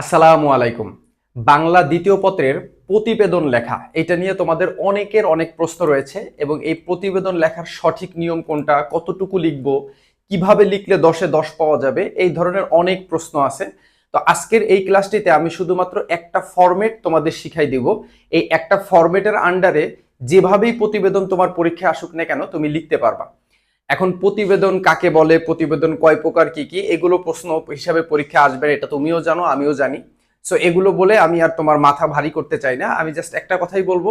আসসালামু আলাইকুম। বাংলা দ্বিতীয় পত্রের প্রতিবেদন লেখা, এটা নিয়ে তোমাদের অনেকের অনেক প্রশ্ন রয়েছে এবং এই প্রতিবেদন লেখার সঠিক নিয়ম কোনটা, কতটুকু লিখব, কীভাবে লিখলে দশে দশ পাওয়া যাবে, এই ধরনের অনেক প্রশ্ন আছে। তো আজকের এই ক্লাসটিতে আমি শুধুমাত্র একটা ফরম্যাট তোমাদের শিখাই দিব। এই একটা ফরম্যাটের আন্ডারে যেভাবেই প্রতিবেদন তোমার পরীক্ষায় আসুক না কেন, তুমি লিখতে পারবা। এখন প্রতিবেদন কাকে বলে, প্রতিবেদন কয় প্রকার, কি কি, এগুলো প্রশ্ন হিসাবে পরীক্ষা আসবে, এটা তুমিও জানো, আমিও জানি। সো এগুলো বলে আমি আর তোমার মাথা ভারী করতে চাই না, আমি জাস্ট একটা কথাই বলব,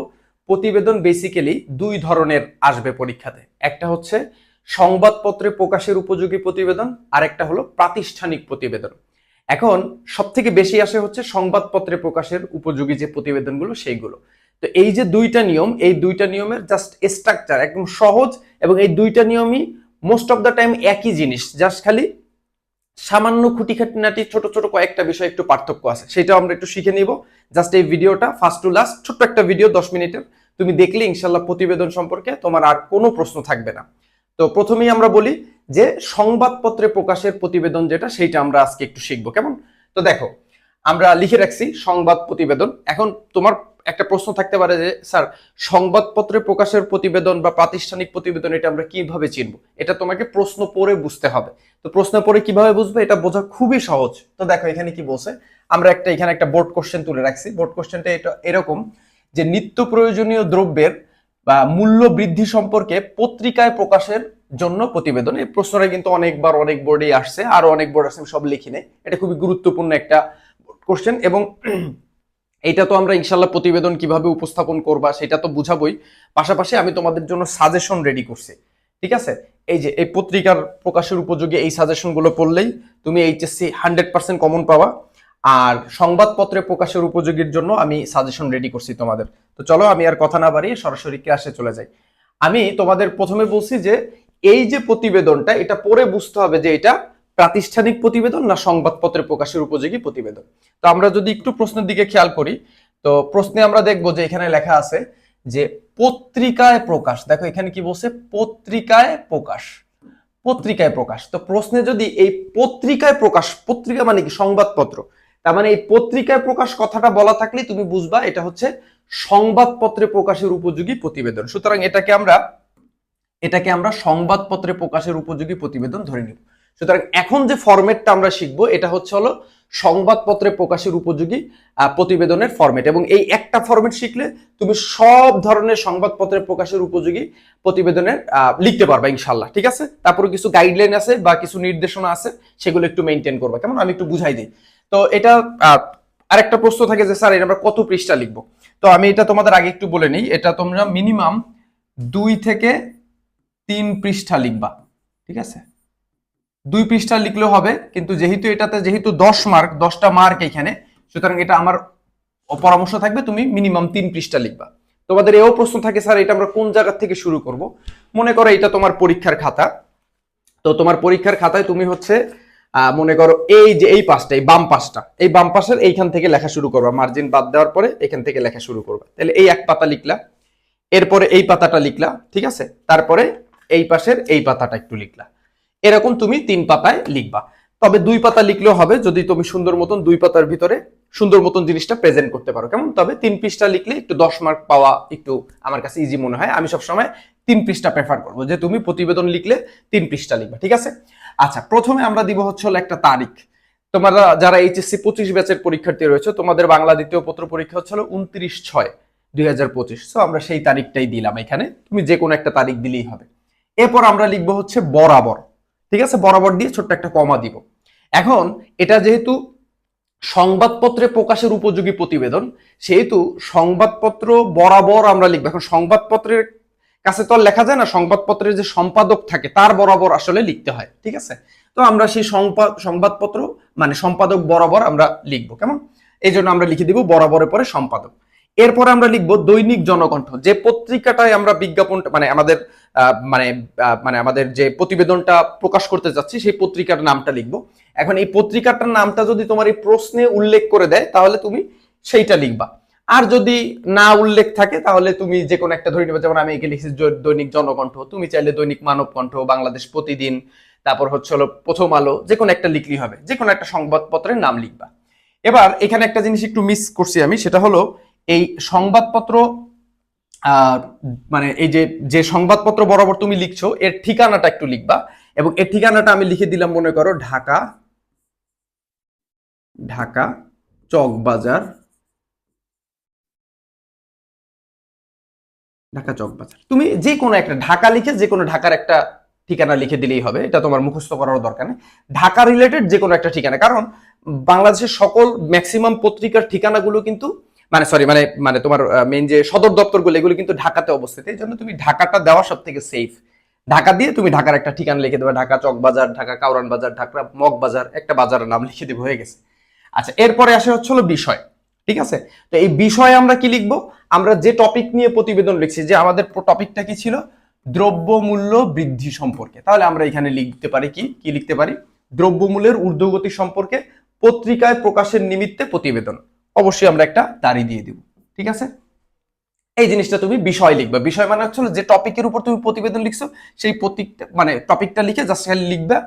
প্রতিবেদন বেসিক্যালি দুই ধরনের আসবে পরীক্ষাতে। একটা হচ্ছে সংবাদপত্রে প্রকাশের উপযোগী প্রতিবেদন আর একটা হলো প্রাতিষ্ঠানিক প্রতিবেদন। এখন সব থেকে বেশি আসে হচ্ছে সংবাদপত্রে প্রকাশের উপযোগী যে প্রতিবেদনগুলো, সেইগুলো। তো এই যে দুইটা নিয়ম, এই দুইটা নিয়মের জাস্ট স্ট্রাকচার একদম সহজ এবং এই দুইটা নিয়মই মোস্ট অফ দ্য টাইম একই জিনিস জাস্ট খালি সামান্য খুঁটিখাটিনাটি ছোট ছোট কয়েকটা বিষয় একটু পার্থক্য আছে, সেটাও আমরা একটু শিখে নিব। জাস্ট এই ভিডিওটা ফার্স্ট টু লাস্ট ছোট্ট একটা ভিডিও দশ মিনিটের। তুমি দেখলে ইনশাল্লাহ প্রতিবেদন সম্পর্কে তোমার আর কোনো প্রশ্ন থাকবে না। তো প্রথমেই আমরা বলি যে সংবাদপত্রে প্রকাশের প্রতিবেদন যেটা, সেইটা আমরা আজকে একটু শিখব। কেমন? তো দেখো, আমরা লিখে রাখছি সংবাদ প্রতিবেদন। এখন তোমার একটা প্রশ্ন থাকতে পারে যে, স্যার, সংবাদপত্রে প্রকাশের প্রতিবেদন বা প্রাতিষ্ঠানিক প্রতিবেদন এটা আমরা কীভাবে চিনব? এটা তোমাকে প্রশ্ন পড়ে বুঝতে হবে। তো প্রশ্ন পড়ে কীভাবে বুঝবে এটা বোঝা খুবই সহজ। তো দেখো, এখানে কি বলছে? আমরা একটা, এখানে একটা বোর্ড কোশ্চেন তুলে রাখছি। বোর্ড কোশ্চেনটা এটা এরকম যে, নিত্য প্রয়োজনীয় দ্রব্যের বা মূল্য বৃদ্ধি সম্পর্কে পত্রিকায় প্রকাশের জন্য প্রতিবেদন। এই প্রশ্নটা কিন্তু অনেকবার অনেক বোর্ডেই আসছে, আরও অনেক বোর্ড আসছে আমি সব লিখি নেই। এটা খুবই গুরুত্বপূর্ণ একটা কোশ্চেন এবং এটা তো আমরা ইনশাল্লাহ প্রতিবেদন কীভাবে উপস্থাপন করবা সেটা তো বুঝাবই। পাশাপাশি আমি তোমাদের জন্য সাজেশন রেডি করছি। ঠিক আছে? এই যে, এই পত্রিকার প্রকাশের উপযোগী এই সাজেশনগুলো পড়লেই তুমি এইচএসসি হান্ড্রেড পার্সেন্ট কমন পাবা। আর সংবাদপত্রে প্রকাশের উপযোগীর জন্য আমি সাজেশন রেডি করছি তোমাদের। তো চলো, আমি আর কথা না বাড়িয়ে সরাসরি ক্লাসে চলে যাই। আমি তোমাদের প্রথমে বলছি যে, এই যে প্রতিবেদনটা, এটা পড়ে বুঝতে হবে যে এটা প্রাতিষ্ঠানিক প্রতিবেদন না সংবাদপত্রে প্রকাশের উপযোগী প্রতিবেদন? তো আমরা যদি একটু প্রশ্নের দিকে খেয়াল করি, তো প্রশ্নে আমরা দেখব যে এখানে লেখা আছে যে পত্রিকায় প্রকাশ, দেখো এখানে কি বলছে? পত্রিকায় প্রকাশ পত্রিকায় প্রকাশ। তো প্রশ্নে যদি এই পত্রিকায় প্রকাশ, পত্রিকা মানে কি? সংবাদপত্র। তার মানে এই পত্রিকায় প্রকাশ কথাটা বলা থাকলে তুমি বুঝবা এটা হচ্ছে সংবাদপত্রে প্রকাশের উপযোগী প্রতিবেদন। সুতরাং এটাকে আমরা এটাকে আমরা সংবাদপত্রে প্রকাশের উপযোগী প্রতিবেদন ধরে নিব। সুতরাং এখন যে ফরম্যাটটা আমরা শিখব, এটা হচ্ছে হলো সংবাদপত্রে প্রকাশের উপযোগী প্রতিবেদনের ফরম্যাট। এবং এই একটা ফরম্যাট শিখলে তুমি সব ধরনের সংবাদপত্রে প্রকাশের উপযোগী প্রতিবেদনের লিখতে পারবা ইনশাল্লাহ ঠিক আছে? তারপরে কিছু গাইডলাইন আছে বা কিছু নির্দেশনা আছে, সেগুলো একটু মেনটেন করবা। কেমন? আমি একটু বুঝাই দিই। তো এটা আরেকটা প্রশ্ন থাকে যে, স্যার এটা আমরা কত পৃষ্ঠা লিখব? তো আমি এটা তোমাদের আগে একটু বলে নিই। এটা তোমরা মিনিমাম দুই থেকে তিন পৃষ্ঠা লিখবা, ঠিক আছে? দুই পৃষ্ঠা লিখলেও হবে, কিন্তু যেহেতু এটাতে যেহেতু দশ মার্ক দশটা মার্ক এখানে, সুতরাং এটা আমার পরামর্শ থাকবে, তুমি মিনিমাম তিন পৃষ্ঠা লিখবা। তোমাদের এও প্রশ্ন থাকে, স্যার, এটা আমরা কোন জায়গা থেকে শুরু করব? মনে করো এটা তোমার পরীক্ষার খাতা। তো তোমার পরীক্ষার খাতায় তুমি হচ্ছে মনে করো এই যে এই পাশটা, এই বাম পাশটা, এই বাম পাশের এইখান থেকে লেখা শুরু করবা। মার্জিন বাদ দেওয়ার পরে এখান থেকে লেখা শুরু করবা। তাহলে এই এক পাতা লিখলা, এরপরে এই পাতাটা লিখলা, ঠিক আছে? তারপরে এই পাশের এই পাতাটা একটু লিখলা। এরকম তুমি তিন পাতায় লিখবা। তবে দুই পাতা লিখলেও হবে, যদি তুমি সুন্দর মতন দুই পাতার ভিতরে সুন্দর মতন জিনিসটা প্রেজেন্ট করতে পারো। কেমন? তবে তিন পৃষ্ঠা লিখলে একটু দশ মার্ক পাওয়া একটু আমার কাছে ইজি মনে হয়। আমি সবসময় তিন পৃষ্ঠা প্রেফার করব, যে তুমি প্রতিবেদন লিখলে তিন পৃষ্ঠা লিখবা, ঠিক আছে? আচ্ছা প্রথমে আমরা দিব হচ্ছে হলো একটা তারিখ। তোমরা যারা এইচএসসি পঁচিশ ব্যাচের পরীক্ষার্থী রয়েছে, তোমাদের বাংলা দ্বিতীয় পত্র পরীক্ষা হচ্ছে হলো উনত্রিশ ছয় দুই হাজার পঁচিশ। তো আমরা সেই তারিখটাই দিলাম এখানে। তুমি যে কোনো একটা তারিখ দিলেই হবে। এরপর আমরা লিখব হচ্ছে বরাবর। ঠিক আছে? বরাবর দিয়ে ছোট্ট একটা কমা দিব। এখন এটা যেহেতু সংবাদপত্রে প্রকাশের উপযোগী প্রতিবেদন, সেহেতু সংবাদপত্র বরাবর আমরা লিখব। এখন সংবাদপত্রের কাছে তো লেখা যায় না, সংবাদপত্রের যে সম্পাদক থাকে তার বরাবর আসলে লিখতে হয়, ঠিক আছে? তো আমরা সেই সংবাদ সংবাদপত্র মানে সম্পাদক বরাবর আমরা লিখব, কেমন? এই জন্য আমরা লিখে দিব বরাবরের পরে সম্পাদক। এরপরে আমরা লিখব দৈনিক জনকণ্ঠ। যে পত্রিকাটায় আমরা বিজ্ঞাপনটা মানে আমাদের মানে মানে আমাদের যে প্রতিবেদনটা প্রকাশ করতে যাচ্ছি, সেই পত্রিকার নামটা লিখব। এখন এই পত্রিকাটার নামটা যদি তোমার এই প্রশ্নে উল্লেখ করে দেয়, তাহলে তুমি সেইটা লিখবা। আর যদি না উল্লেখ থাকে, তাহলে তুমি যে কোনো একটা ধরে নেবে, যেমন আমি একে লিখেছি দৈনিক জনকণ্ঠ। তুমি চাইলে দৈনিক মানব কণ্ঠ বাংলাদেশ প্রতিদিন, তারপর হচ্ছে হলো প্রথম আলো, যে কোনো একটা লিখলেই হবে। যে কোনো একটা সংবাদপত্রের নাম লিখবা। এবার এখানে একটা জিনিস একটু মিস করছি আমি, সেটা হলো এই সংবাদপত্র মানে এই যে যে সংবাদপত্র বরাবর তুমি লিখছো, এর ঠিকানাটা একটু লিখবা এবং এর ঠিকানাটা আমি লিখে দিলাম, মনে করো, ঢাকা ঢাকা চকবাজার ঢাকা চকবাজার তুমি যে কোনো একটা, ঢাকা লিখে যে কোনো ঢাকার একটা ঠিকানা লিখে দিলেই হবে, এটা তোমার মুখস্থ করার দরকার নেই। ঢাকা রিলেটেড যে কোনো একটা ঠিকানা, কারণ বাংলাদেশের সকল ম্যাক্সিমাম পত্রিকার ঠিকানাগুলো কিন্তু মানে সরি মানে মানে তোমার মেন যে সদর দপ্তরগুলো, এগুলো কিন্তু ঢাকাতে অবস্থিত। এই জন্য তুমি ঢাকাটা দেওয়া সব থেকে সেফ ঢাকা দিয়ে তুমি ঢাকার একটা ঠিকানা লিখে দেবে, ঢাকা চক বাজার, ঢাকা কাউরান বাজার, ঢাকা মগ বাজার, একটা বাজারের নাম লিখে দেবে, হয়ে গেছে। আচ্ছা এরপরে আসে হচ্ছে হলো বিষয়, ঠিক আছে? তো এই বিষয়ে আমরা কি লিখব? আমরা যে টপিক নিয়ে প্রতিবেদন লিখছি, যে আমাদের টপিকটা কি ছিল? দ্রব্যমূল্য বৃদ্ধি সম্পর্কে। তাহলে আমরা এখানে লিখতে পারি কি? কি লিখতে পারি? দ্রব্যমূল্যের ঊর্ধ্বগতি সম্পর্কে পত্রিকায় প্রকাশের নিমিত্তে প্রতিবেদন। অবশ্যই আমরা একটা তারিখ দিয়ে দিব, ঠিক আছে? এই জিনিসটা তুমি বিষয় লিখবে। বিষয় মানে হচ্ছে যে টপিকের উপর তুমি প্রতিবেদন লিখছো, সেই প্রতীকটা মানে টপিকটা লিখে জাস্ট লিখবে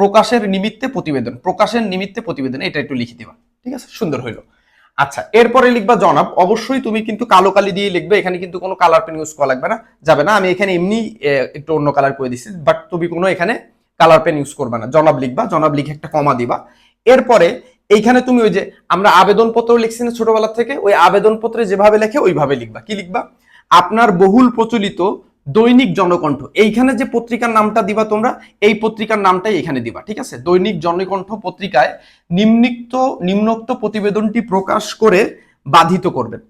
প্রকাশের নিমিত্তে প্রতিবেদন, প্রকাশের নিমিত্তে প্রতিবেদন, এটা একটু লিখে দিবা, ঠিক আছে? সুন্দর হইল। আচ্ছা এরপরে লিখবা জনাব, অবশ্যই তুমি কিন্তু কালো কালি দিয়ে লিখবে, এখানে কিন্তু কোনো কালার পেন ইউজ করা লাগবে না, যাবে না, আমি এখানে এমনি একটু অন্য কালার করে দিচ্ছি বাট তুমি কোনো এখানে কালার পেন ইউজ করবে না। জনাব লিখবা, জনাব লিখে একটা কমা দিবা। এরপরে এইখানে তুমি ওই যে আমরা আবেদনপত্র লিখছি না ছোটবেলা থেকে, ওই আবেদনপত্রে যেভাবে লেখে ওইভাবে লিখবা। কি লিখবা? আপনার বহুল প্রচলিত দৈনিক জনকণ্ঠ। এইখানে যে পত্রিকার নামটা দিবা তোমরা, এই পত্রিকার নামটাই এখানে দিবা, ঠিক আছে? দৈনিক জনকণ্ঠ পত্রিকায় নিম্নিক্ত, নিম্নোক্ত প্রতিবেদনটি প্রকাশ করে বাধিত করবেন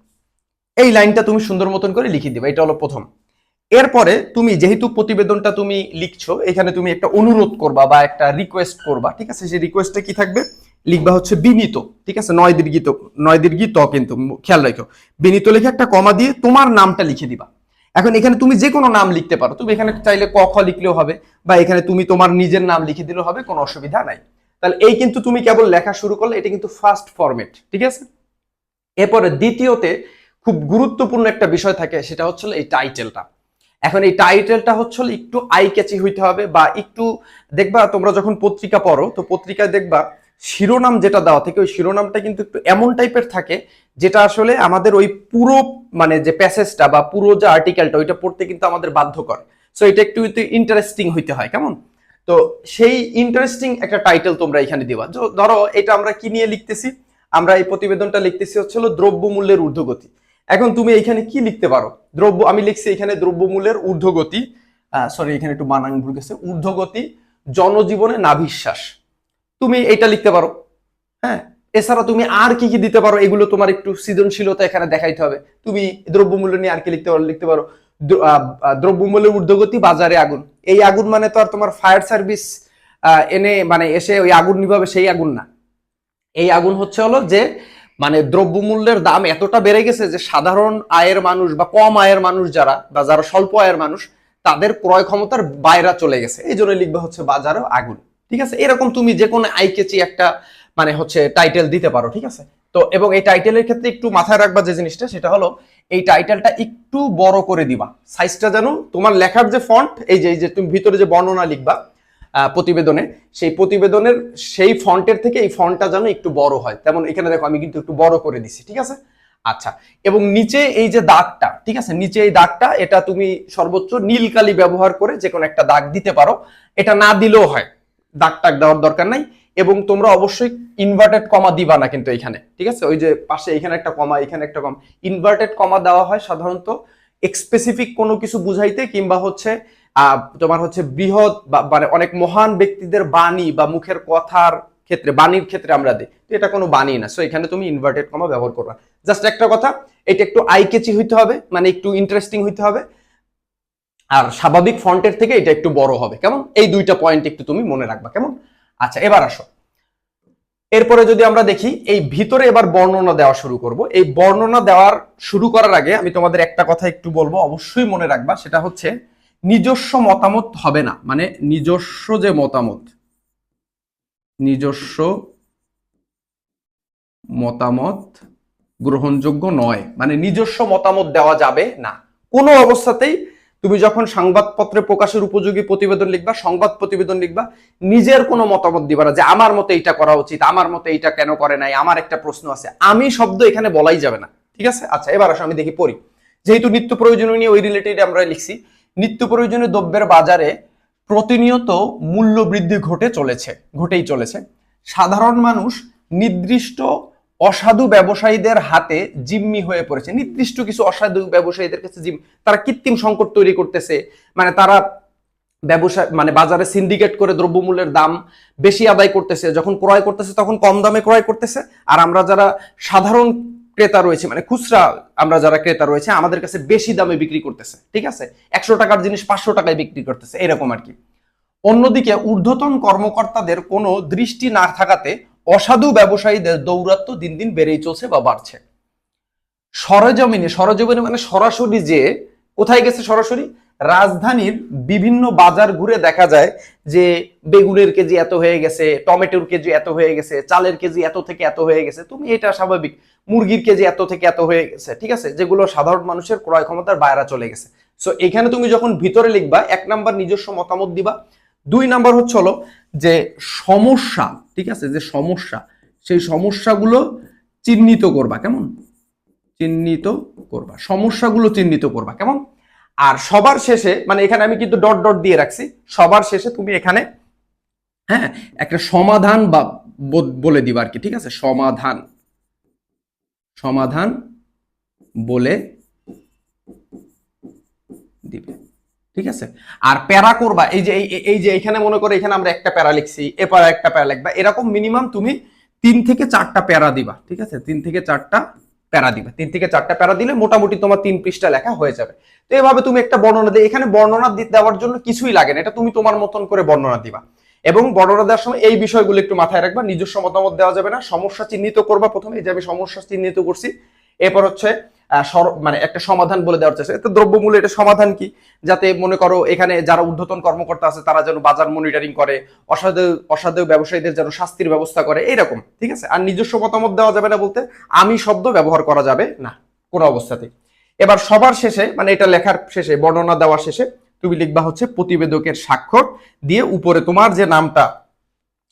এই লাইনটা তুমি সুন্দর মতন করে লিখে দিবা, এটা হলো প্রথম। এরপরে তুমি যেহেতু প্রতিবেদনটা তুমি লিখছো, এখানে তুমি একটা অনুরোধ করবা বা একটা রিকোয়েস্ট করবা, ঠিক আছে? সেই রিকোয়েস্টে কি থাকবে? লিখবা হচ্ছে বিনীত, ঠিক আছে? নয় দীর্ঘিত নয় দীর্ঘিত কিন্তু, খেয়াল রাখো। বিনীত লিখে একটা কমা দিয়ে তোমার নামটা লিখে দিবা। এখন এখানে তুমি যে কোনো নাম লিখতে পারো। তুমি এখানে চাইলে ক, খ লিখলেও হবে, বা এখানে তুমি তোমার নিজের নাম লিখে দিলেও হবে, কোনো অসুবিধা নাই। তাহলে এই কিন্তু তুমি কেবল লেখা শুরু করলে, এটা কিন্তু ফার্স্ট ফরম্যাট ঠিক আছে? এরপরে দ্বিতীয়তে খুব গুরুত্বপূর্ণ একটা বিষয় থাকে, সেটা হচ্ছে এই টাইটেলটা এখন এই টাইটেলটা হচ্ছে একটু আই ক্যাচি হইতে হবে, বা একটু দেখবা তোমরা যখন পত্রিকা পড়ো, তো পত্রিকায় দেখবা শিরোনাম যেটা দেওয়া থাকে, ওই শিরোনামটা কিন্তু একটু এমন টাইপের থাকে, যেটা আসলে আমাদের ওই পুরো মানে যে প্যাসেজটা বা পুরো যে আর্টিকেলটা ওইটা পড়তে কিন্তু আমাদের বাধ্য করে। সো এটা একটু ইন্টারেস্টিং হইতে হয়, কেমন? তো সেই ইন্টারেস্টিং একটা টাইটেল তোমরা এখানে দিবা। ধরো, এটা আমরা কি নিয়ে লিখতেছি? আমরা এই প্রতিবেদনটা লিখতেছি হচ্ছে হলো দ্রব্যমূল্যের ঊর্ধ্বগতি। এখন তুমি এখানে কি লিখতে পারো? দ্রব্য, আমি লিখছি এখানে দ্রব্যমূল্যের ঊর্ধ্বগতি সরি এখানে একটু বানান ভুল গেছে। ঊর্ধ্বগতি, জনজীবনে নাভিশ্বাস। তুমি এটা লিখতে পারো। হ্যাঁ? এছাড়া তুমি আর কি কি দিতে পারো, এগুলো তোমার একটু সৃজনশীলতা এখানে দেখাইতে হবে। তুমি দ্রব্যমূল্য নিয়ে আর কি লিখতে পারো লিখতে পারো। দ্রব্যমূল্যের ঊর্ধ্বগতি বাজারে আগুন। এই আগুন মানে তো আর তোমার ফায়ার সার্ভিস এনে মানে এসে ওই আগুন নিভাবে, সেই আগুন না। এই আগুন হচ্ছে হলো যে মানে দ্রব্যমূল্যের দাম এতটা বেড়ে গেছে যে সাধারণ আয়ের মানুষ বা কম আয়ের মানুষ যারা বা যারা স্বল্প আয়ের মানুষ, তাদের ক্রয় ক্ষমতার বাইরে চলে গেছে। এই জন্য লিখবে হচ্ছে বাজারে আগুন। ঠিক আছে? এরকম তুমি যে কোনো আইকেচি একটা মানে হচ্ছে টাইটেল দিতে পারো, ঠিক আছে? তো এবং এই টাইটেলের ক্ষেত্রে একটু মাথায় রাখবা যে জিনিসটা, সেটা হলো এই টাইটেলটা একটু বড় করে দিবা। সাইজটা যেন তোমার লেখার যে ফন্ট এই যে এই যে তুমি ভিতরে যে বর্ণনা লিখবা প্রতিবেদনে, সেই প্রতিবেদনের সেই ফন্টের থেকে এই ফন্টটা যেন একটু বড় হয়। তেমন এখানে দেখো আমি কিন্তু একটু বড় করে দিছি, ঠিক আছে? আচ্ছা এবং নিচে এই যে দাগটা, ঠিক আছে? নিচে এই দাগটা, এটা তুমি সর্বোচ্চ নীলকালি ব্যবহার করে যে কোনো একটা দাগ দিতে পারো। এটা না দিলেও হয়। দাগ টাগ দেওয়ার দরকার নাই এবং তোমরা অবশ্যই ইনভার্টেড কমা দিবা না কিন্তু এখানে, ঠিক আছে? ওই যে পাশে এখানে একটা কমা এখানে একটা কমা ইনভার্টেড কমা দেওয়া হয় সাধারণত স্পেসিফিক কোনো কিছু বুঝাইতে কিংবা হচ্ছে তোমার হচ্ছে বৃহৎ বা মানে অনেক মহান ব্যক্তিদের বাণী বা মুখের কথার ক্ষেত্রে, বাণীর ক্ষেত্রে আমরা দিই। তো এটা কোনো বাণী না। সো এখানে তুমি ইনভার্টেড কমা ব্যবহার করবা। জাস্ট একটা কথা, এটা একটু আইকেচি হইতে হবে মানে একটু ইন্টারেস্টিং হইতে হবে। আর স্বাভাবিক ফন্টের থেকে এটা একটু বড় হবে, কেমন? এই দুইটা পয়েন্ট একটু তুমি মনে রাখবা, কেমন? আচ্ছা এবার আসো। এরপরে যদি আমরা দেখি, এই ভিতরে এবার বর্ণনা দেওয়া শুরু করব। এই বর্ণনা দেওয়ার শুরু করার আগে আমি তোমাদের একটা কথা একটু বলব, অবশ্যই মনে রাখবা, সেটা হচ্ছে নিজস্ব মতামত হবে না মানে নিজস্ব যে মতামত, নিজস্ব মতামত গ্রহণযোগ্য নয় মানে নিজস্ব মতামত দেওয়া যাবে না। কোনো অবস্থাতেই তুমি যখন সংবাদপত্রে প্রকাশের উপযোগী প্রতিবেদন লিখবা, সংবাদ প্রতিবেদন লিখবা, নিজের কোনো মতামত দিবা না যে আমার মতে এইটা করা উচিত, আমার মতে এইটা কেন করে নাই, আমার একটা প্রশ্ন আছে। আমি শব্দ এখানে বলাই যাবে না। ঠিক আছে? আচ্ছা এবার আসো, আমি দেখি পড়ি। যেহেতু নিত্য প্রয়োজনীয় নিয়ে ওই রিলেটেড আমরা লিখছি, নিত্য প্রয়োজনীয় দ্রব্যের বাজারে প্রতিনিয়ত মূল্য বৃদ্ধি ঘটে চলেছে, ঘটেই চলেছে। সাধারণ মানুষ নির্দিষ্ট অসাধু ব্যবসায়ীদের হাতে জিম্মি হয়ে পড়েছে। নির্দিষ্ট কিছু অসাধু ব্যবসায়ীদের কাছে জিম তারা কৃত্রিম সংকট তৈরি করতেছে। মানে তারা ব্যবসা মানে বাজারে সিন্ডিকেট করে দ্রব্যমূল্যের দাম বেশি আদায় করতেছে। যখন ক্রয় করতেছে, তখন কম দামে ক্রয় করতেছে। আর আমরা যারা সাধারণ ক্রেতা রয়েছে মানে খুচরা আমরা যারা ক্রেতা রয়েছে, আমাদের কাছে বেশি দামে বিক্রি করতেছে। ঠিক আছে? একশো টাকার জিনিস পাঁচশো টাকায় বিক্রি করতেছে। এরকম আর কি। অন্যদিকে ঊর্ধ্বতন কর্মকর্তাদের কোনো দৃষ্টি না থাকাতে অসাধু ব্যবসায়ীদের দৌরাত্ম্য দিন দিন বেড়েই চলছে বা বাড়ছে। সরজমিনে সরজমিনে মানে সরাসরি যে, কোথায় গেছে সরাসরি? রাজধানীর বিভিন্ন বাজার ঘুরে দেখা যায় যে, বেগুনের কেজি এত হয়ে গেছে, টমেটোর কেজি এত হয়ে গেছে, চালের কেজি এত থেকে এত হয়ে গেছে। তুমি এটা স্বাভাবিক। মুরগির কেজি এত থেকে এত হয়ে গেছে, ঠিক আছে? যেগুলো সাধারণ মানুষের ক্রয় ক্ষমতার বাইরে চলে গেছে। সো এখানে তুমি যখন ভিতরে লিখবা, এক নাম্বার নিজস্ব মতামত দিবা। দুই নাম্বার হচ্ছে হলো যে সমস্যা, ঠিক আছে? যে সমস্যা, সেই সমস্যাগুলো চিহ্নিত করবা, কেমন? চিহ্নিত করবা, সমস্যাগুলো চিহ্নিত করবা, কেমন? আর সবার শেষে মানে এখানে আমি কিন্তু ডট ডট দিয়ে রাখছি, সবার শেষে তুমি এখানে হ্যাঁ একটা সমাধান বা বলে দিবা আর কি, ঠিক আছে? সমাধান সমাধান বলে ঠিক আছে? আর প্যারা করবা, এই যে, এই- যে এখানে মনে করো, এখানে আমরা একটা প্যারা লিখছি, এরপর একটা প্যারা লিখবা, এরকম মিনিমাম তুমি তিন থেকে চারটা প্যারা দিবা, ঠিক আছে? তিন থেকে চারটা প্যারা দিবা, তিন থেকে চারটা প্যারা দিলে মোটামুটি তোমার তিন পৃষ্ঠা লেখা হয়ে যাবে। তো এভাবে তুমি একটা বর্ণনা দিয়ে, এখানে বর্ণনা দেওয়ার জন্য কিছুই লাগে না, এটা তুমি তোমার মতন করে বর্ণনা দিবা। এবং বর্ণনা দেওয়ার সময় এই বিষয়গুলো একটু মাথায় রাখবা, নিজস্ব মতামত দেওয়া যাবে না, সমস্যা চিহ্নিত করবা প্রথমে, এই যে আমি সমস্যা চিহ্নিত করছি, এরপর হচ্ছে মানে একটা সমাধান বলে দেওয়ার চেষ্টা এটা দ্রব্যমূল্য এটা সমাধান কি? যাতে মনে করো এখানে যারা ঊর্ধ্বতন কর্মকর্তা আছে, তারা যেন বাজার মনিটরিং করে অসাধু অসাধু ব্যবসায়ীদের যেন শাস্তির ব্যবস্থা করে, এইরকম, ঠিক আছে? আর নিজস্ব মতামত দেওয়া যাবে না বলতে, আমি শব্দ ব্যবহার করা যাবে না, কোনো অবস্থাতেই। এবার সবার শেষে মানে এটা লেখার শেষে, বর্ণনা দেওয়ার শেষে, তুমি লিখবা হচ্ছে প্রতিবেদকের স্বাক্ষর দিয়ে উপরে তোমার যে নামটা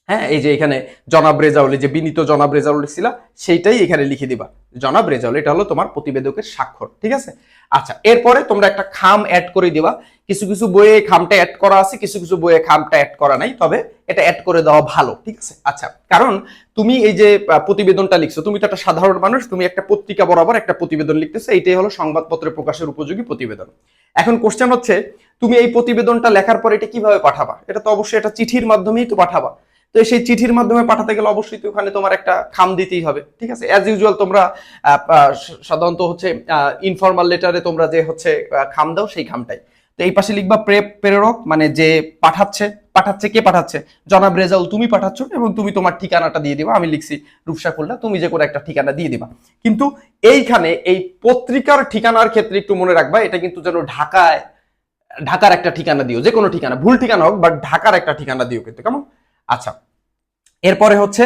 হ্যাঁ এই যে এখানে জনাব রেজাউল যে বিনীত জনাব রেজাউল লিখছিলা সেইটাই এখানে লিখে দিবা। জনাব রেজাউল, এটা হলো তোমার প্রতিবেদকের স্বাক্ষর, ঠিক আছে? আচ্ছা এরপরে তোমরা একটা খাম অ্যাড করে দিবা। কিছু কিছু বইয়ে খামটা অ্যাড করা আছে, কিছু কিছু বইয়ে খামটা অ্যাড করা নাই, তবে এটা অ্যাড করে দেওয়া ভালো, ঠিক আছে? আচ্ছা কারণ তুমি এই যে প্রতিবেদনটা লিখছো, তুমি তো একটা সাধারণ মানুষ, তুমি একটা পত্রিকা বরাবর একটা প্রতিবেদন লিখতেছো, এইটাই হলো সংবাদপত্রে প্রকাশের উপযোগী প্রতিবেদন। এখন কোশ্চেন হচ্ছে, তুমি এই প্রতিবেদনটা লেখার পর এটা কীভাবে পাঠাবা? এটা তো অবশ্যই এটা চিঠির মাধ্যমেই তো পাঠাবা। তো সেই চিঠির মাধ্যমে পাঠাতে গেলে অবশ্যই তো ওখানে তোমার একটা খাম দিতেই হবে। ঠিক আছে? অ্যাজ ইউজুয়াল তোমরা সাধারণত হচ্ছে ইনফর্মাল লেটারে তোমরা যে হচ্ছে খাম দাও সেই খামটাই। তো এই পাশে লিখবা প্রে- প্রেরক মানে যে পাঠাচ্ছে পাঠাচ্ছে কে পাঠাচ্ছে? জনাব রেজাউল তুমি পাঠাচ্ছ এবং তুমি তোমার ঠিকানাটা দিয়ে দিবা। আমি লিখছি রূপসা খুলনা, তুমি যে কোনো একটা ঠিকানা দিয়ে দিবা। কিন্তু এইখানে এই পত্রিকার ঠিকানার ক্ষেত্রে একটু মনে রাখবা, এটা কিন্তু যেন ঢাকায়, ঢাকার একটা ঠিকানা দিও, যে কোনো ঠিকানা, ভুল ঠিকানা হোক বাট ঢাকার একটা ঠিকানা দিও কিন্তু, কেমন? আচ্ছা এরপরে হচ্ছে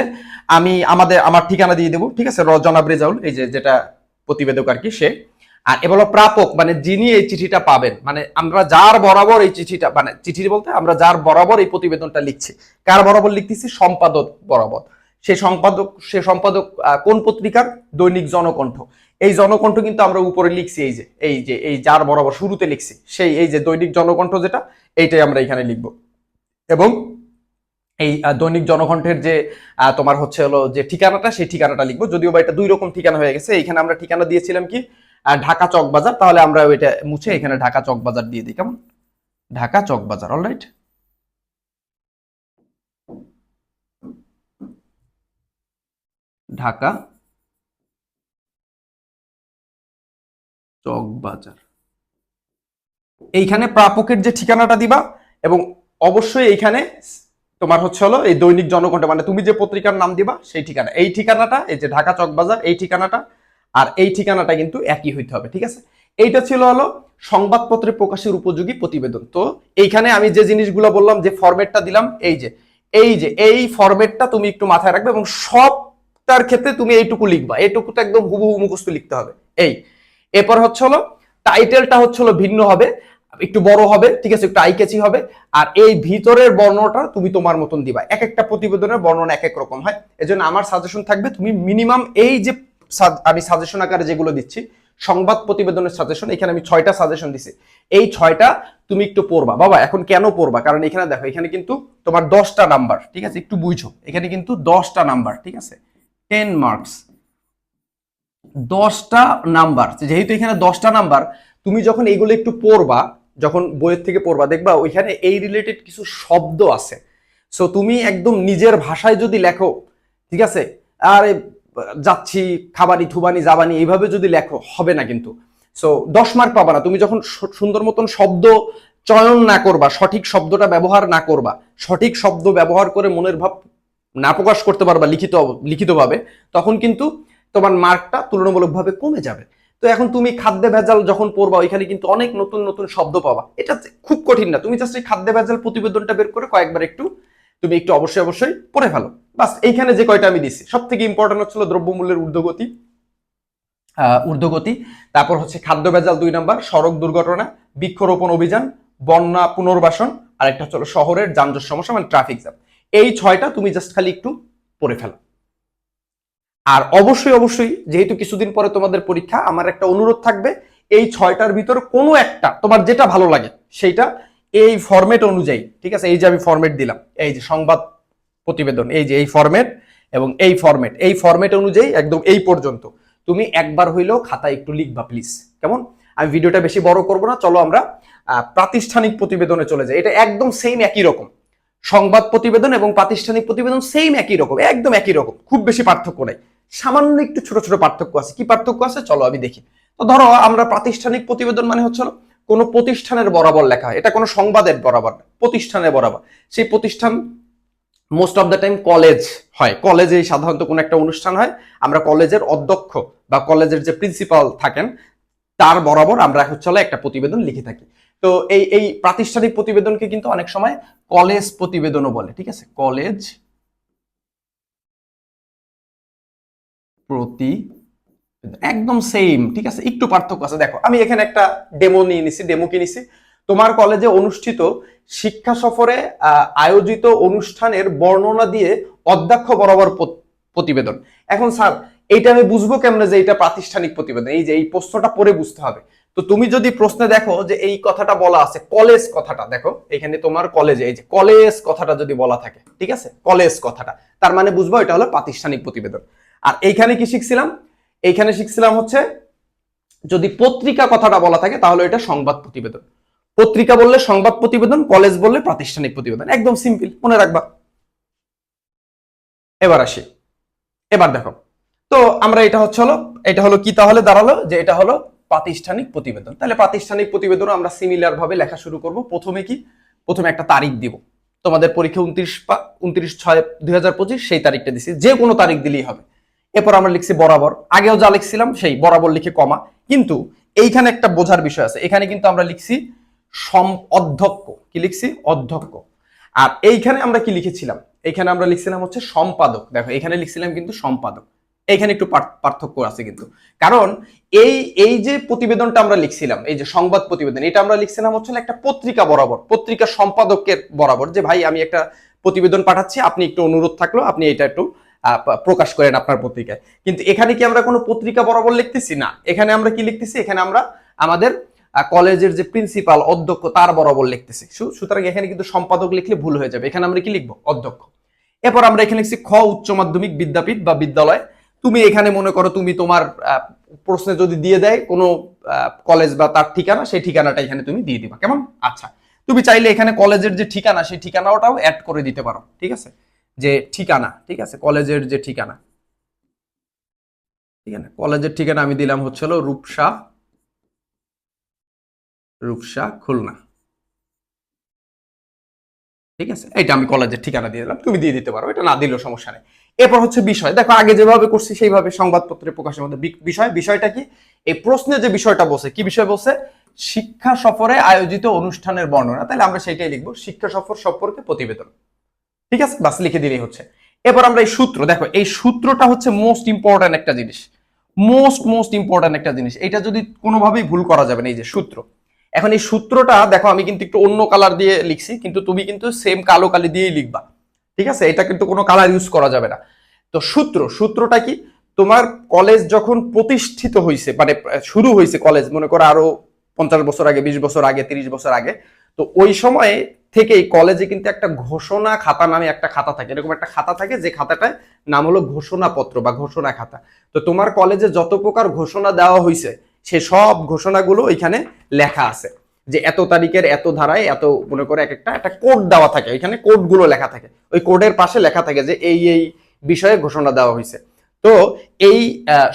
আমি আমাদের, আমার ঠিকানা দিয়ে দেবো, ঠিক আছে? জনাব রেজাউল, এই যে যেটা প্রতিবেদক আর কি, সে। আর এবার প্রাপক মানে যিনি এই চিঠিটা পাবেন মানে আমরা যার বরাবর এই চিঠিটা মানে চিঠি বলতে আমরা যার বরাবর এই প্রতিবেদনটা লিখছি। কার বরাবর লিখতেছি? সম্পাদক বরাবর। সেই সম্পাদক, সে সম্পাদক কোন পত্রিকার? দৈনিক জনকণ্ঠ। এই জনকণ্ঠ কিন্তু আমরা উপরে লিখছি, এই যে এই যে, এই যার বরাবর শুরুতে লিখছি, সেই, এই যে দৈনিক জনকণ্ঠ যেটা, এইটাই আমরা এখানে লিখব। এবং এই দৈনিক জনকণ্ঠের যে তোমার হচ্ছে হলো যে ঠিকানাটা, সেই ঠিকানাটা লিখব। যদিও বা এটা দুই রকম ঠিকানা হয়ে গেছে। এখানে আমরা ঠিকানা দিয়েছিলাম কি ঢাকা চকবাজার। তাহলে আমরা ওইটা মুছে এখানে ঢাকা চকবাজার দিয়ে দিই। কেমন? ঢাকা চক চকবাজার অলরাইট ঢাকা চকবাজার। এইখানে প্রাপকের যে ঠিকানাটা দিবা, এবং অবশ্যই এইখানে তোমার হচ্ছে হলো এই দৈনিক জনকণ্ঠ মানে তুমি যে পত্রিকার নাম দিবা সেই ঠিকানা। এই ঠিকানাটা, এই যে ঢাকা চকবাজার এই ঠিকানাটা আর এই ঠিকানাটা কিন্তু একই হইতে হবে, ঠিক আছে? এইটা ছিল হলো সংবাদপত্রে প্রকাশের উপযোগী প্রতিবেদন। তো এইখানে আমি যে জিনিসগুলো বললাম, যে ফরম্যাটটা দিলাম, এই যে এই যে, এই ফরম্যাটটা তুমি একটু মাথায় রাখবে এবং সবটার ক্ষেত্রে তুমি এইটুকু লিখবা। এইটুকু তো একদম হুবহু মুখস্থ লিখতে হবে। এই, এরপর হচ্ছে হলো টাইটেলটা হচ্ছে হলো ভিন্ন হবে। একটু বড় হবে, ঠিক আছে? একটু আইকেচি হবে। আর এই ভিতরের বর্ণটা তুমি তোমার মতন দিবা। এক একটা প্রতিবেদনের বর্ণনা এক এক রকম, হয়? এজন্য আমার সাজেশন থাকবে, তুমি মিনিমাম এই যে আমি সাজেশন আকারে যেগুলো দিচ্ছি, সংবাদ প্রতিবেদনের সাজেশন এখানে আমি ছয়টা সাজেশন দিছি। এই ছয়টা তুমি একটু পড়বা। বাবা, এখন কেন পড়বা? কারণ এখানে দেখো, এখানে কিন্তু তোমার দশটা নাম্বার ঠিক আছে? একটু বুঝো। এখানে কিন্তু দশটা নাম্বার ঠিক আছে? টেন মার্কস দশটা নাম্বার যেহেতু এখানে দশটা নাম্বার তুমি যখন এইগুলো একটু পড়বা যখন বইয়ের থেকে পড়বা, দেখবা ওইখানে এই রিলেটেড কিছু শব্দ আছে। সো তুমি একদম নিজের ভাষায় যদি লেখো, ঠিক আছে? আরে, যাচ্ছি খাবানি থুবানি জাবানি এইভাবে যদি লেখো, হবে না কিন্তু। সো দশ মার্ক পাবা না। তুমি যখন সুন্দর মতন শব্দ চয়ন না করবা, সঠিক শব্দটা ব্যবহার না করবা, সঠিক শব্দ ব্যবহার করে মনের ভাব না প্রকাশ করতে পারবা লিখিত, লিখিতভাবে, তখন কিন্তু তোমার মার্কটা তুলনামূলকভাবে কমে যাবে। তো এখন তুমি খাদ্যে ভেজাল যখন পড়বা ওইখানে কিন্তু অনেক নতুন নতুন শব্দ পাবা। এটা খুব কঠিন না। তুমি জাস্ট এই খাদ্যে ভেজাল প্রতিবেদনটা বের করে কয়েকবার একটু, তুমি একটু অবশ্যই অবশ্যই পড়ে ফেলো। বাস, এইখানে যে কয়টা আমি দিছি সব থেকে ইম্পর্টেন্ট হচ্ছিল দ্রব্যমূল্যের ঊর্ধ্বগতি ঊর্ধ্বগতি, তারপর হচ্ছে খাদ্য ভেজাল দুই নাম্বার, সড়ক দুর্ঘটনা, বৃক্ষরোপণ অভিযান, বন্যা পুনর্বাসন আর একটা হচ্ছে শহরের যানজট সমস্যা মানে ট্রাফিক জ্যাম এই ছয়টা তুমি জাস্ট খালি একটু পড়ে ফেলো। আর অবশ্যই অবশ্যই যেহেতু কিছুদিন পরে তোমাদের পরীক্ষা, আমার একটা অনুরোধ থাকবে, এই ছয়টার ভিতর কোনো একটা তোমার যেটা ভালো লাগে, সেইটা এই ফরম্যাট অনুযায়ী, ঠিক আছে? এই যে আমি ফরম্যাট দিলাম, এই যে সংবাদ প্রতিবেদন, এই যে এই ফরম্যাট এবং এই ফরম্যাট এই ফরম্যাট অনুযায়ী একদম এই পর্যন্ত। তুমি একবার হইলেও খাতা একটু লিখবা প্লিজ কেমন? আমি ভিডিওটা বেশি বড় করব না, চলো আমরা প্রাতিষ্ঠানিক প্রতিবেদনে চলে যাই। এটা একদম সেম একই রকম। সংবাদ প্রতিবেদন এবং প্রাতিষ্ঠানিক প্রতিবেদন সেম একই রকম, একদম একই রকম, খুব বেশি পার্থক্য নাই। সামান্য একটু ছোট ছোট পার্থক্য আছে। কি পার্থক্য আছে? চলো আমি দেখি। তো ধরো আমরা প্রাতিষ্ঠানিক প্রতিবেদন মানে হচ্ছে কোনো প্রতিষ্ঠানের বরাবর লেখা হয়। এটা কোনো সংবাদের বরাবর প্রতিষ্ঠানের বরাবর। সেই প্রতিষ্ঠান most of the time college হয়। কলেজে সাধারণত কোনো একটা অনুষ্ঠান হয়। আমরা কলেজের অধ্যক্ষ বা কলেজের যে প্রিন্সিপাল থাকেন, তার বরাবর আমরা হচ্ছে একটা প্রতিবেদন লিখে থাকি। তো এই এই প্রাতিষ্ঠানিক প্রতিবেদনকে কিন্তু অনেক সময় কলেজ প্রতিবেদনও বলে, ঠিক আছে? কলেজ প্রতি, একদম সেম ঠিক আছে? একটু পার্থক্য আছে। দেখো, আমি এখানে একটা ডেমো নিয়ে নিছি ডেমো কি নিছি? তোমার কলেজে অনুষ্ঠিত শিক্ষা সফরে আয়োজিত অনুষ্ঠানের বর্ণনা দিয়ে অধ্যক্ষ বরাবর প্রতিবেদন। এখন স্যার এইটা আমি বুঝব কেমনে যে এটা প্রাতিষ্ঠানিক প্রতিবেদন? এই যে এই প্রশ্নটা পরে বুঝতে হবে। তো তুমি যদি প্রশ্নে দেখো যে এই কথাটা বলা আছে, কলেজ কথাটা, দেখো, এখানে তোমার কলেজে, এই যে কলেজ কথাটা যদি বলা থাকে, ঠিক আছে? কলেজ কথাটা, তার মানে বুঝব এটা হলো প্রাতিষ্ঠানিক প্রতিবেদন। আর এইখানে কি শিখছিলাম? এইখানে শিখছিলাম হচ্ছে যদি পত্রিকা কথাটা বলা থাকে, তাহলে এটা সংবাদ প্রতিবেদন। পত্রিকা বললে সংবাদ প্রতিবেদন, কলেজ বললে প্রাতিষ্ঠানিক প্রতিবেদন। একদম সিম্পল, মনে রাখবা। এবার আসি। এবার দেখো। তো আমরা এটা হচ্ছে হলো, এটা হলো কি তাহলে দাঁড়াল? যে এটা হলো প্রাতিষ্ঠানিক প্রতিবেদন। তাহলে প্রাতিষ্ঠানিক প্রতিবেদন আমরা সিমিলার ভাবে লেখা শুরু করব। প্রথমে কি? প্রথমে একটা তারিখ দিব। তোমাদের পরীক্ষা উনত্রিশ উনত্রিশ ছয় দুই সেই তারিখটা দিছি। যে কোনো তারিখ দিলেই হবে। এরপর আমরা লিখছি বরাবর। আগেও যা লিখছিলাম, সেই বরাবর লিখে কমা। কিন্তু এইখানে একটা বোঝার বিষয় আছে। এখানে কিন্তু আমরা লিখছি সম অধ্যক্ষ। কি লিখছি? অধ্যক্ষ। আর এইখানে আমরা কি লিখেছিলাম? এইখানে আমরা লিখছিলাম হচ্ছে সম্পাদক। দেখো, এখানে লিখছিলাম কিন্তু সম্পাদক। এইখানে একটু পার্থক্য আছে কিন্তু। কারণ এই এই যে প্রতিবেদনটা আমরা লিখছিলাম, এই যে সংবাদ প্রতিবেদন, এটা আমরা লিখছিলাম হচ্ছে একটা পত্রিকা বরাবর, পত্রিকা সম্পাদকের বরাবর যে, ভাই, আমি একটা প্রতিবেদন পাঠাচ্ছি, আপনি একটু অনুরোধ থাকল, আপনি এটা একটু প্রকাশ করেন আপনার পত্রিকায়। কিন্তু এখানে কি আমরা কোনো পত্রিকা বরাবর লিখতেছি? না। এখানে আমরা কি লিখতেছি? এখানে আমরা আমাদের কলেজের যে প্রিন্সিপাল, অধ্যক্ষ, তার বরাবর লিখতেছি। সুতরাং এখানে কিন্তু সম্পাদক লিখলে ভুল হয়ে যাবে। এখানে আমরা কি লিখব? অধ্যক্ষ। এরপর আমরা এখানে লিখছি খ উচ্চ মাধ্যমিক বিদ্যাপীঠ বা বিদ্যালয়। তুমি এখানে মনে করো তুমি তোমার প্রশ্নে যদি দিয়ে দেয় কোনো কলেজ বা তার ঠিকানা, সেই ঠিকানাটা এখানে তুমি দিয়ে দিবা। কেমন? আচ্ছা। তুমি চাইলে এখানে কলেজের যে ঠিকানা, সেই ঠিকানাটাও অ্যাড করে দিতে পারো, ঠিক আছে? যে ঠিকানা, ঠিক আছে? কলেজের যে ঠিকানা। ঠিক আছে? কলেজের ঠিকানা আমি দিলাম হচ্ছে হলো রূপসা রূপসা খুলনা। ঠিক আছে? এটা আমি কলেজের ঠিকানা দিয়ে দিলাম, তুমি দিয়ে দিতে পারো, এটা না দিলেও সমস্যা নেই। এরপর হচ্ছে বিষয়। দেখো, আগে যেভাবে করছি, সেইভাবে সংবাদপত্রে প্রকাশের মধ্যে বিষয়। বিষয়টা কি? এই প্রশ্নে যে বিষয়টা বসে কি বিষয় বসে শিক্ষা সফরে আয়োজিত অনুষ্ঠানের বর্ণনা। তাহলে আমরা সেটাই লিখব, শিক্ষা সফর সম্পর্কে প্রতিবেদন। ঠিক আছে? বাস, লিখে দিলেই হচ্ছে। এরপর আমরা এই সূত্র, দেখো, এই সূত্রটা হচ্ছে মোস্ট ইম্পর্ট্যান্ট একটা জিনিস। মোস্ট মোস্ট ইম্পর্ট্যান্ট একটা জিনিস। এটা যদি কোনোভাবেই ভুল করা যাবে না, এই যে সূত্র। এখন এই সূত্রটা, দেখো, আমি কিন্তু একটু অন্য কালার দিয়ে লিখছি, কিন্তু তুমি কিন্তু সেম কালো কালি দিয়েই লিখবা। ঠিক আছে? এটা কিন্তু কোনো কালার ইউজ করা যাবে না। তো সূত্র, সূত্রটা কি? তোমার কলেজ যখন প্রতিষ্ঠিত হয়েছে মানে শুরু হয়েছে কলেজ মনে করো আরও পঞ্চাশ বছর আগে, বিশ বছর আগে, তিরিশ বছর আগে, তো ওই সময়ে থেকেই কলেজে কিন্তু একটা ঘোষণা খাতা নামে একটা খাতা থাকে। এরকম একটা খাতা থাকে যে খাতাটায় নাম হলো ঘোষণাপত্র বা ঘোষণা খাতা। তো তোমার কলেজে যত প্রকার ঘোষণা দেওয়া হয়েছে সে সব ঘোষণাগুলো এখানে লেখা আছে। যে এত তারিখের এত ধারায় এত মনে করে এক একটা একটা কোড দেওয়া থাকে, ওইখানে কোডগুলো লেখা থাকে। ওই কোডের পাশে লেখা থাকে যে এই এই বিষয়ে ঘোষণা দেওয়া হয়েছে। তো এই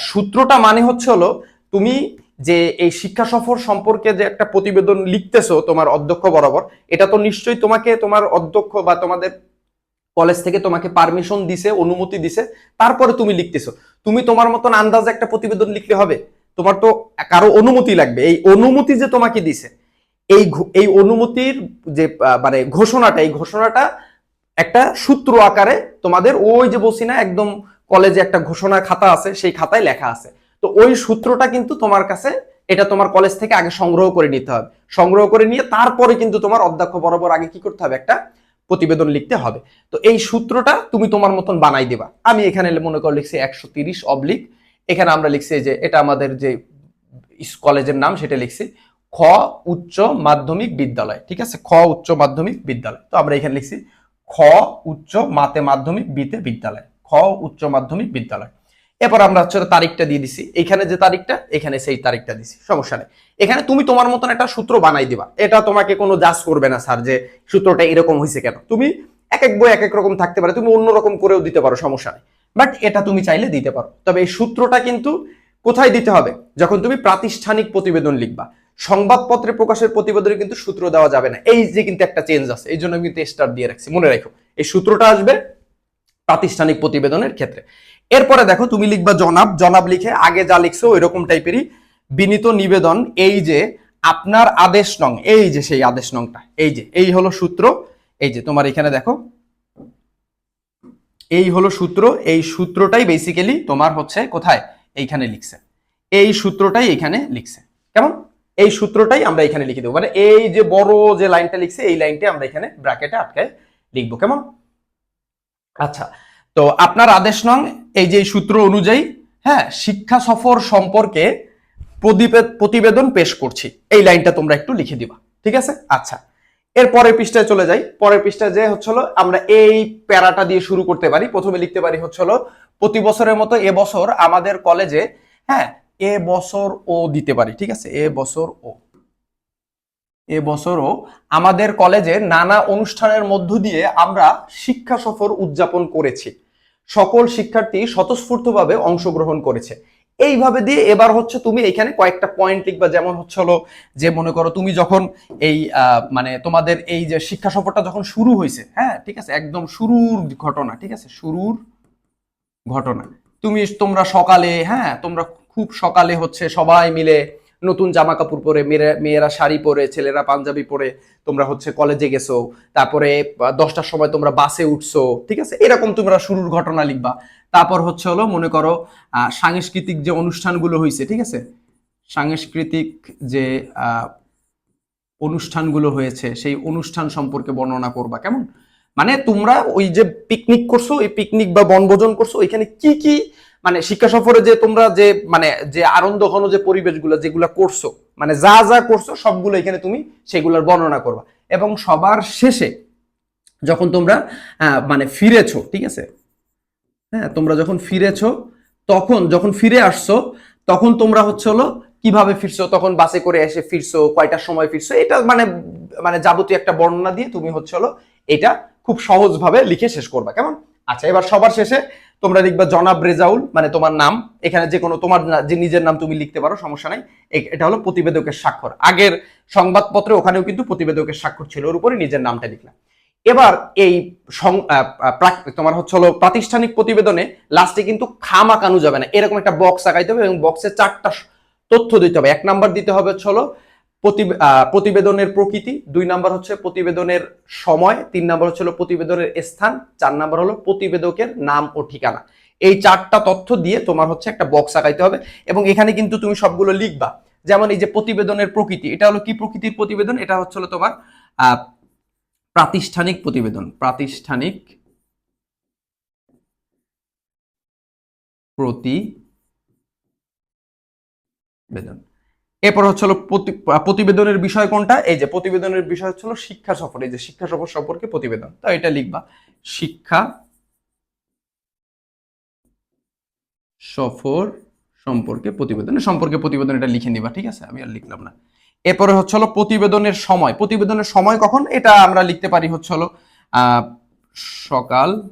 সূত্রটা মানে হচ্ছে হলো, তুমি যে এই শিক্ষা সফর সম্পর্কে যে একটা প্রতিবেদন লিখতেছো তোমার অধ্যক্ষ বরাবর, এটা তো নিশ্চয়ই তোমাকে, তোমার অধ্যক্ষ বা তোমাদের কলেজ থেকে তোমাকে পারমিশন দিছে, অনুমতি দিছে, তারপরে তুমি লিখতেছো। তুমি তোমার মতন আন্দাজে একটা প্রতিবেদন লিখতে হবে? তোমার তো কারও অনুমতি লাগবে। এই অনুমতি যে তোমাকে দিছে এই এই অনুমতির যে মানে ঘোষণাটা, এই ঘোষণাটা একটা সূত্র আকারে তোমাদের ওই যে বলছি না, একদম কলেজে একটা ঘোষণা খাতা আছে, সেই খাতায় লেখা আছে। তো ওই সূত্রটা কিন্তু তোমার কাছে, এটা তোমার কলেজ থেকে আগে সংগ্রহ করে নিতে হবে। সংগ্রহ করে নিয়ে তারপরে কিন্তু তোমার অধ্যক্ষ বরাবর আগে কি করতে হবে? একটা প্রতিবেদন লিখতে হবে। তো এই সূত্রটা তুমি তোমার মতন বানাই দিবা। আমি এখানে মনে করো লিখছি একশো তিরিশ অবলিক। এখানে আমরা লিখছি যে, এটা আমাদের যে কলেজের নাম, সেটা লিখছি। খ উচ্চ মাধ্যমিক বিদ্যালয়, ঠিক আছে? খ উচ্চ মাধ্যমিক বিদ্যালয়। তো আমরা এখানে লিখছি খ উচ্চ মাতে মাধ্যমিক বিতে বিদ্যালয়, খ উচ্চ মাধ্যমিক বিদ্যালয়। এরপর আমরা হচ্ছে তারিখটা দিয়ে দিছি। এখানে যে তারিখটা, এখানে সেই তারিখটা দিছি। সমস্যা নেই। এখানে তুমি তোমার মতন একটা সূত্র বানাই দিবা। এটা তোমাকে কোনো জাজ করবে না, স্যার, যে সূত্রটা এরকম হয়েছে কেন। তুমি এক এক বই এক এক রকম থাকতে পারে, তুমি অন্যরকম করেও দিতে পারো, সমস্যা নেই। বাট এটা তুমি চাইলে দিতে পারো। তবে এই সূত্রটা কিন্তু কোথায় দিতে হবে? যখন তুমি প্রাতিষ্ঠানিক প্রতিবেদন লিখবা। সংবাদপত্রে প্রকাশের প্রতিবেদনে কিন্তু সূত্র দেওয়া যাবে না। এই যে কিন্তু একটা চেঞ্জ আছে, এই জন্য কিন্তু স্টার দিয়ে রাখছি। মনে রাখো, এই সূত্রটা আসবে প্রাতিষ্ঠানিক প্রতিবেদনের ক্ষেত্রে। এরপরে দেখো, তুমি লিখবা জনাব জনাব লিখে আগে যা লিখছো ওই রকম টাইপেরই বিনীত নিবেদন, এই যে আপনার আদেশ নং, এই যে সেই আদেশ নংটা, এই যে, এই হলো সূত্র, এই যে তোমার এখানে দেখো, এই হলো সূত্র, এই সূত্রটাই বেসিক্যালি তোমার হচ্ছে কোথায়? এইখানে লিখছে। এই সূত্রটাই এখানে লিখছে। কেমন? এই সূত্রটাই আমরা এখানে লিখে দেবো। মানে এই যে বড় যে লাইনটা লিখছে, এই লাইনটা আমরা এখানে ব্র্যাকেটে আটকে লিখব। কেমন? আচ্ছা তো আপনার আদেশ নং, এই যে সূত্র অনুযায়ী হ্যাঁ শিক্ষা সফর সম্পর্কে প্রতিবে- প্রতিবেদন পেশ করছি। এই লাইনটা তোমরা একটু লিখে দিবা, ঠিক আছে? আচ্ছা এর পরের পৃষ্ঠায় চলে যাই। পরের পৃষ্ঠায় যে হচ্ছে হলো, আমরা এই প্যারাটা দিয়ে শুরু করতে পারি। প্রথমে লিখতে পারি হচ্ছে হলো, প্রতি বছরের মতো এবছর আমাদের কলেজে হ্যাঁ এ বছর ও দিতে পারি, ঠিক আছে? এ বছর ও। এ বছরও আমাদের কলেজে নানা অনুষ্ঠানের মধ্য দিয়ে আমরা শিক্ষা সফর উদযাপন করেছি। সকল শিক্ষার্থী স্বতঃস্ফূর্তভাবে অংশগ্রহণ করেছে। এইভাবে দিয়ে এবার হচ্ছে তুমি এখানে কয়েকটা পয়েন্ট লিখবা, যেমন হচ্ছে হলো যে, মনে করো তুমি যখন এই মানে তোমাদের এই যে শিক্ষা সফরটা যখন শুরু হয়েছে হ্যাঁ ঠিক আছে? একদম শুরুর ঘটনা, ঠিক আছে? শুরুর ঘটনা। তুমি তোমরা সকালে হ্যাঁ তোমরা খুব সকালে হচ্ছে সবাই মিলে নতুন জামা কাপড় পরে, মেয়েরা মেয়েরা শাড়ি পরে, ছেলেরা পাঞ্জাবি পরে তোমরা হচ্ছে কলেজে গেছো। তারপরে দশটার সময় তোমরা বাসে উঠছো, ঠিক আছে? এরকম তোমরা শুরুর ঘটনা লিখবা। তারপর হচ্ছে হলো, মনে করো সাংস্কৃতিক যে অনুষ্ঠানগুলো হয়েছে ঠিক আছে? সাংস্কৃতিক যে অনুষ্ঠানগুলো হয়েছে, সেই অনুষ্ঠান সম্পর্কে বর্ণনা করবা, কেমন? মানে তোমরা ওই যে পিকনিক করছ ওই পিকনিক বা বনভোজন করছ, ওইখানে কি কি মানে শিক্ষা সফরে যে তোমরা যে মানে যে আনন্দ ঘন যে পরিবেশগুলো যেগুলো করছ মানে যা যা করছ সবগুলো এখানে তুমি সেগুলোর বর্ণনা করবা। এবং সবার শেষে যখন তোমরা মানে ফিরেছো, ঠিক আছে? হ্যাঁ তোমরা যখন ফিরেছো, তখন, যখন ফিরে আসছো, তখন তোমরা হচ্ছে হলো কীভাবে ফিরছো, তখন বাসে করে এসে ফিরছো, কয়টার সময় ফিরছো, এটা মানে মানে যাবতীয় একটা বর্ণনা দিয়ে তুমি হচ্ছে হলো এটা খুব সহজভাবে লিখে শেষ করবা, কেমন? আচ্ছা এবার সবার শেষে তোমরা লিখবা জনাব রেজাউল মানে তোমার নাম। এখানে যে কোনো তোমার যে নিজের নাম তুমি লিখতে পারো, সমস্যা নাই। এটা হলো প্রতিবেদকের স্বাক্ষর। আগের সংবাদপত্রে ওখানেও কিন্তু প্রতিবেদকের স্বাক্ষর ছিল, ওর উপরে নিজের নামটা লিখলাম। এবার এই তোমার হচ্ছে হলো প্রাতিষ্ঠানিক প্রতিবেদনে লাস্টে কিন্তু খাম আঁকানো যাবে না। এরকম একটা বক্স আঁকাইতে হবে এবং বক্সে চারটা তথ্য দিতে হবে। এক নাম্বার দিতে হবে হচ্ছে হলো প্রতিবেদনের প্রকৃতি, দুই নাম্বার হচ্ছে প্রতিবেদনের সময়, তিন নাম্বার হচ্ছে প্রতিবেদনের স্থান, চার নাম্বার হলো প্রতিবেদকের নাম ও ঠিকানা। এই চারটা তথ্য দিয়ে তোমার হচ্ছে একটা বক্স আঁকাইতে হবে এবং এখানে কিন্তু তুমি সবগুলো লিখবা। যেমন এই যে প্রতিবেদনের প্রকৃতি, এটা হলো কি প্রকৃতির প্রতিবেদন? এটা হচ্ছে হলো তোমার প্রাতিষ্ঠানিক প্রতিবেদন। প্রাতিষ্ঠানিক প্রতিবেদন। এরপর হচ্ছে হলো প্রতি- প্রতিবেদনের বিষয় কোনটা? এই যে প্রতিবেদনের বিষয় হচ্ছে হলো শিক্ষা সফর। এই যে শিক্ষা সফর সম্পর্কে প্রতিবেদন। তো এটা লিখবা। শিক্ষা সফর সম্পর্কে প্রতিবেদন। সম্পর্কে প্রতিবেদন এটা লিখে নিবা, ঠিক আছে? আমি আর লিখলাম না। এরপরে হচ্ছে হলো প্রতিবেদনের সময়। প্রতিবেদনের সময় কখন? এটা আমরা লিখতে পারি হচ্ছে হলো সকাল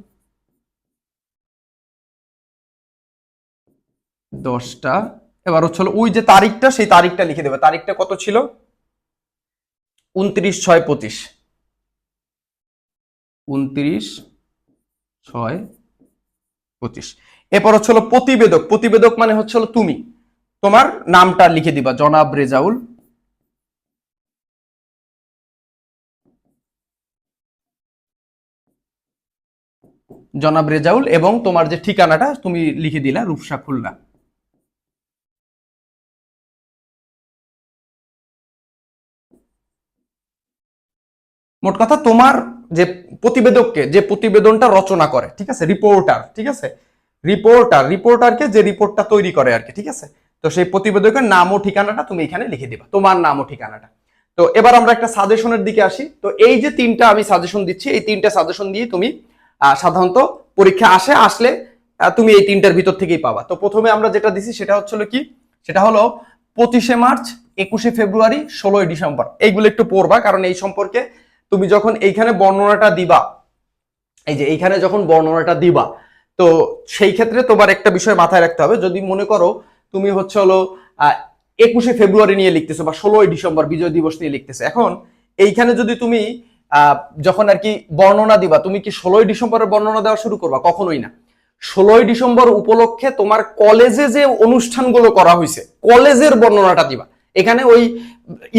দশটা এবার হচ্ছে ওই যে তারিখটা, সেই তারিখটা লিখে দেবে। তারিখটা কত ছিল? উনত্রিশ ছয় পঁচিশ। উনত্রিশ ছয় পঁচিশ। এরপর হচ্ছে হলো প্রতিবেদক। প্রতিবেদক মানে হচ্ছে হলো তুমি। তোমার নামটা লিখে দিবা, জনাব রেজাউল। জনাব রেজাউল এবং তোমার যে ঠিকানাটা, তুমি লিখে দিলা রূপসা খুলনা। মোট কথা তোমার যে প্রতিবেদককে, যে প্রতিবেদনটা রচনা করে, ঠিক আছে? রিপোর্টার ঠিক আছে? রিপোর্টার রিপোর্টারকে যে রিপোর্টটা তৈরি করে আর কি, ঠিক আছে? তো সেই প্রতিবেদকের নাম ও ঠিকানাটা তুমি এখানে লিখে দিবা, তোমার নাম ও ঠিকানাটা। তো এবার আমরা একটা সাজেশনের দিকে আসি। তো এই যে তিনটা আমি সাজেশন দিচ্ছি, এই তিনটা সাজেশন দিয়ে তুমি সাধারণত পরীক্ষা আসে, আসলে তুমি এই তিনটার ভিতর থেকেই পাবা। তো প্রথমে আমরা যেটা দিছি সেটা হচ্ছিল কি? সেটা হলো পঁচিশে মার্চ, একুশে ফেব্রুয়ারি, ষোলোই ডিসেম্বর। এইগুলো একটু পড়বা, কারণ এই সম্পর্কে তুমি যখন এইখানে বর্ণনাটা দিবা, এই যে এইখানে যখন বর্ণনাটা দিবা, তো সেই ক্ষেত্রে তোমার একটা বিষয় মাথায় রাখতে হবে। যদি মনে করো তুমি হচ্ছে হলো একুশে ফেব্রুয়ারি নিয়ে লিখতেছো বা ষোলোই ডিসেম্বর বিজয় দিবস নিয়ে লিখতেছো। এখন এইখানে যদি তুমি যখন আর কি বর্ণনা দিবা, তুমি কি ষোলোই ডিসেম্বরের বর্ণনা দেওয়া শুরু করবা? কখনোই না। ষোলোই ডিসেম্বর উপলক্ষে তোমার কলেজে যে অনুষ্ঠানগুলো করা হয়েছে, কলেজের বর্ণনাটা দিবা। এখানে ওই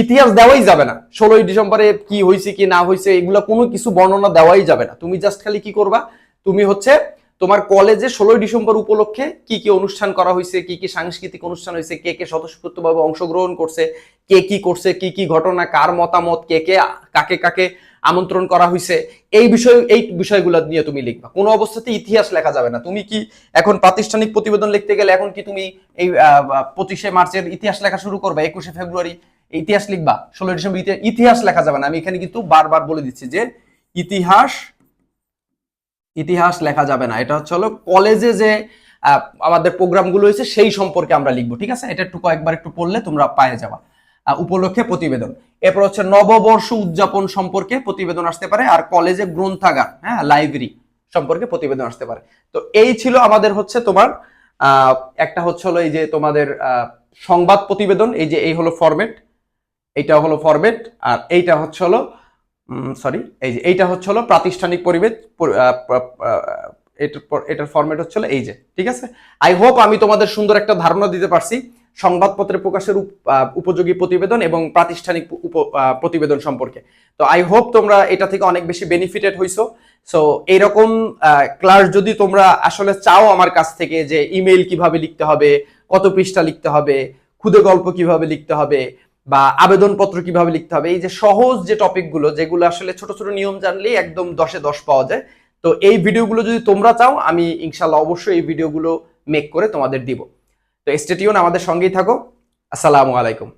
ইতিহাস দেওয়াই যাবে না। ষোলোই ডিসেম্বরে কি হয়েছে কি না হয়েছে এগুলো কোনো কিছু বর্ণনা দেওয়াই যাবে না। তুমি জাস্ট খালি কি করবা? তুমি হচ্ছে তোমার কলেজে ষোলোই ডিসেম্বর উপলক্ষে কি কি অনুষ্ঠান করা হয়েছে কি কি সাংস্কৃতিক অনুষ্ঠান হয়েছে কে কে স্বতঃস্ফূর্তভাবে অংশগ্রহণ করছে, কে কি করছে, কি কি ঘটনা, কার মতামত, কে কে, কাকে কাকে আমন্ত্রণ করা হয়েছে এই বিষয়, এই বিষয়গুলো নিয়ে তুমি লিখবা। কোনো অবস্থাতে ইতিহাস লেখা যাবে না। তুমি কি এখন প্রাতিষ্ঠানিক প্রতিবেদন লিখতে গেলে এখন কি তুমি এই পঁচিশে মার্চের ইতিহাস লেখা শুরু করবে, একুশে ফেব্রুয়ারি ইতিহাস লিখবা? ষোলো ডিসেম্বর ইতিহাস- লেখা যাবে না। আমি এখানে কিন্তু বারবার বলে দিচ্ছি যে ইতিহাস ইতিহাস লেখা যাবে না। এটা হচ্ছে হলো কলেজে যে আমাদের প্রোগ্রামগুলো হয়েছে সেই সম্পর্কে আমরা লিখব, ঠিক আছে? এটা একটু কয়েকবার একটু পড়লে তোমরা পায়ে যাবা। উপলক্ষে প্রতিবেদন। এরপর হচ্ছে নববর্ষ উদযাপন সম্পর্কে প্রতিবেদন আসতে পারে আর কলেজে গ্রন্থাগার হ্যাঁ লাইব্রেরি সম্পর্কে প্রতিবেদন আসতে পারে। তো এই ছিল আমাদের হচ্ছে তোমার একটা হচ্ছে হলো এই যে তোমাদের সংবাদ প্রতিবেদন, এই যে এই হলো ফরম্যাট এইটা হলো ফরম্যাট আর এইটা হচ্ছে হলো সরি এই যে এইটা হচ্ছে হলো প্রাতিষ্ঠানিক পরিবেশ এটার এটার ফরম্যাট হচ্ছে হলো এই যে, ঠিক আছে? আই হোপ আমি তোমাদের সুন্দর একটা ধারণা দিতে পারছি। সংবাদপত্রে প্রকাশের উপ- উপযোগী প্রতিবেদন এবং প্রাতিষ্ঠানিক প্রতিবেদন সম্পর্কে। তো আই হোপ তোমরা এটা থেকে অনেক বেশি বেনিফিটেড হইছো। সো এইরকম ক্লাস যদি তোমরা আসলে চাও আমার কাছ থেকে যে ইমেল কীভাবে লিখতে হবে, কত পৃষ্ঠা লিখতে হবে ক্ষুদে গল্প কীভাবে লিখতে হবে, বা আবেদনপত্র কীভাবে লিখতে হবে, এই যে সহজ যে টপিকগুলো, যেগুলো আসলে ছোট ছোট নিয়ম জানলেই একদম দশে দশ পাওয়া যায়। তো এই ভিডিওগুলো যদি তোমরা চাও, আমি ইনশাল্লাহ অবশ্যই এই ভিডিওগুলো মেক করে তোমাদের দিব। তো স্টেটিউন আমাদের সঙ্গেই থাকো। আসসালামু আলাইকুম।